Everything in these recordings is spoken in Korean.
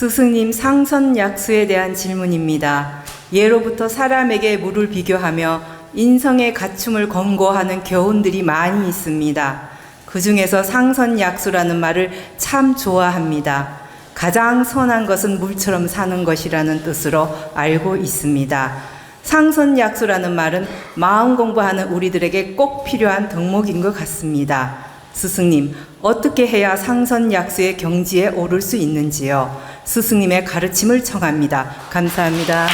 스승님 상선약수에 대한 질문입니다. 예로부터 사람에게 물을 비교하며 인성의 갖춤을 권고하는 교훈들이 많이 있습니다. 그 중에서 상선약수라는 말을 참 좋아합니다. 가장 선한 것은 물처럼 사는 것이라는 뜻으로 알고 있습니다. 상선약수라는 말은 마음 공부하는 우리들에게 꼭 필요한 덕목인 것 같습니다. 스승님, 어떻게 해야 상선 약수의 경지에 오를 수 있는지요? 스승님의 가르침을 청합니다. 감사합니다.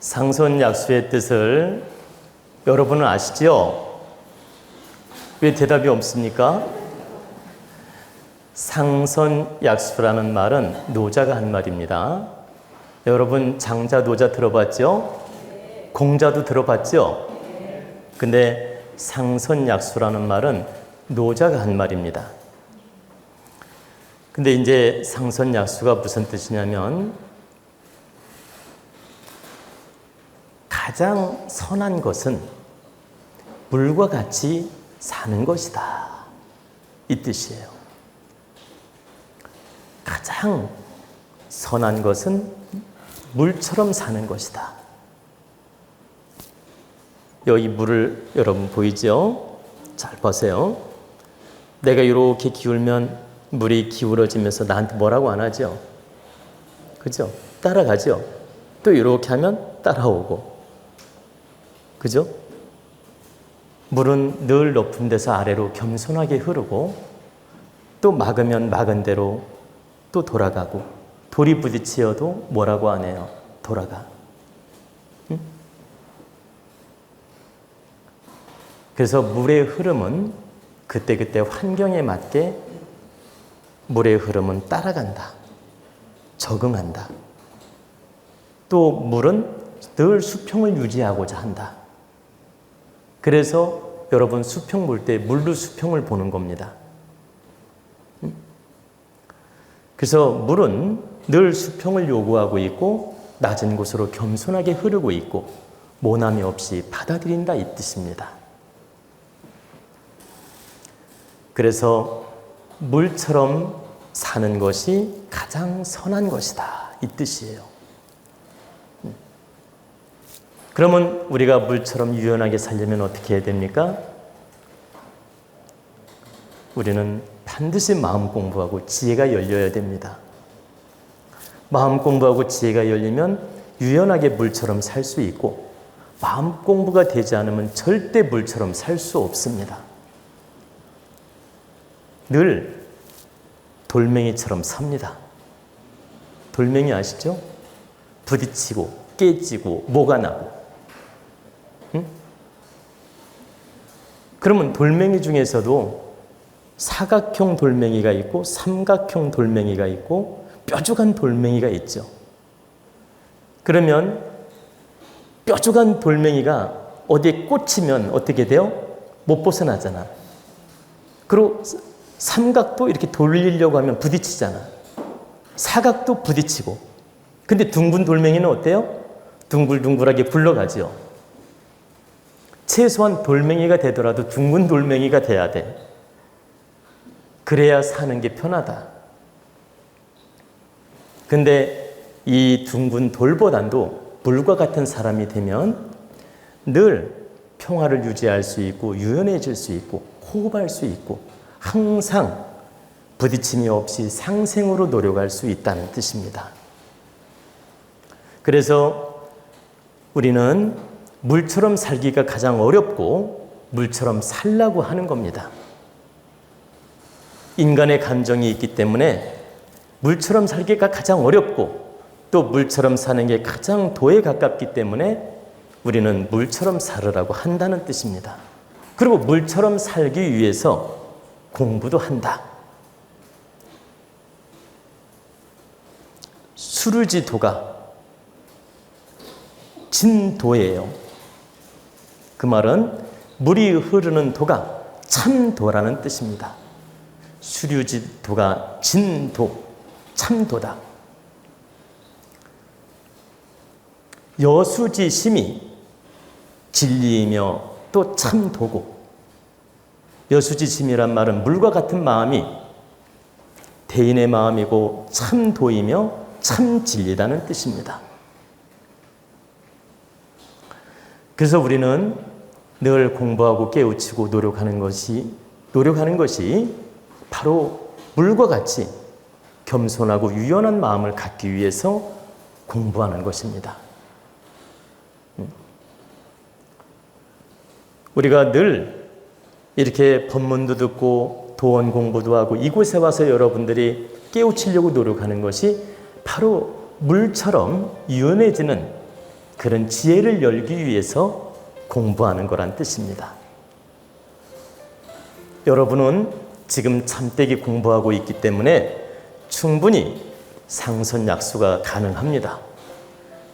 상선 약수의 뜻을 여러분은 아시죠? 왜 대답이 없습니까? 상선 약수라는 말은 노자가 한 말입니다. 여러분 장자 노자 들어봤죠? 공자도 들어봤죠? 근데 상선약수라는 말은 노자가 한 말입니다. 근데 이제 상선약수가 무슨 뜻이냐면 가장 선한 것은 물과 같이 사는 것이다. 이 뜻이에요. 가장 선한 것은 물처럼 사는 것이다. 여기 물을 여러분 보이죠? 잘 보세요. 내가 이렇게 기울면 물이 기울어지면서 나한테 뭐라고 안 하죠? 그죠? 따라가죠? 또 이렇게 하면 따라오고. 그죠? 물은 늘 높은 데서 아래로 겸손하게 흐르고 또 막으면 막은 대로 또 돌아가고 돌이 부딪히어도 뭐라고 안 해요? 돌아가. 그래서 물의 흐름은 그때그때 환경에 맞게 물의 흐름은 따라간다. 적응한다. 또 물은 늘 수평을 유지하고자 한다. 그래서 여러분 수평 볼 때 물로 수평을 보는 겁니다. 그래서 물은 늘 수평을 요구하고 있고 낮은 곳으로 겸손하게 흐르고 있고 모남이 없이 받아들인다 이 뜻입니다. 그래서 물처럼 사는 것이 가장 선한 것이다 이 뜻이에요. 그러면 우리가 물처럼 유연하게 살려면 어떻게 해야 됩니까? 우리는 반드시 마음 공부하고 지혜가 열려야 됩니다. 마음 공부하고 지혜가 열리면 유연하게 물처럼 살 수 있고 마음 공부가 되지 않으면 절대 물처럼 살 수 없습니다. 늘 돌멩이처럼 삽니다. 돌멩이 아시죠? 부딪히고 깨지고 뭐가 나고 응? 그러면 돌멩이 중에서도 사각형 돌멩이가 있고 삼각형 돌멩이가 있고 뾰족한 돌멩이가 있죠. 그러면 뾰족한 돌멩이가 어디에 꽂히면 어떻게 돼요? 못 벗어나잖아. 그리고 삼각도 이렇게 돌리려고 하면 부딪히잖아. 사각도 부딪히고. 근데 둥근 돌멩이는 어때요? 둥글둥글하게 굴러가지요. 최소한 돌멩이가 되더라도 둥근 돌멩이가 돼야 돼. 그래야 사는 게 편하다. 근데 이 둥근 돌보단도 물과 같은 사람이 되면 늘 평화를 유지할 수 있고 유연해질 수 있고 호흡할 수 있고 항상 부딪힘이 없이 상생으로 노력할 수 있다는 뜻입니다. 그래서 우리는 물처럼 살기가 가장 어렵고 물처럼 살라고 하는 겁니다. 인간의 감정이 있기 때문에 물처럼 살기가 가장 어렵고 또 물처럼 사는 게 가장 도에 가깝기 때문에 우리는 물처럼 살으라고 한다는 뜻입니다. 그리고 물처럼 살기 위해서 공부도 한다. 수르지 도가 진도예요. 그 말은 물이 흐르는 도가 참도라는 뜻입니다. 수류지 도가 진도, 참도다. 여수지 심이 진리이며 또 참도고 여수지심이란 말은 물과 같은 마음이 대인의 마음이고 참 도이며 참 진리라는 뜻입니다. 그래서 우리는 늘 공부하고 깨우치고 노력하는 것이 노력하는 것이 바로 물과 같이 겸손하고 유연한 마음을 갖기 위해서 공부하는 것입니다. 음. 우리가 늘 이렇게 법문도 듣고 도원 공부도 하고 이곳에 와서 여러분들이 깨우치려고 노력하는 것이 바로 물처럼 유연해지는 그런 지혜를 열기 위해서 공부하는 거란 뜻입니다. 여러분은 지금 참되기 공부하고 있기 때문에 충분히 상선 약수가 가능합니다.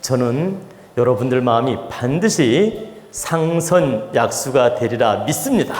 저는 여러분들 마음이 반드시 상선 약수가 되리라 믿습니다.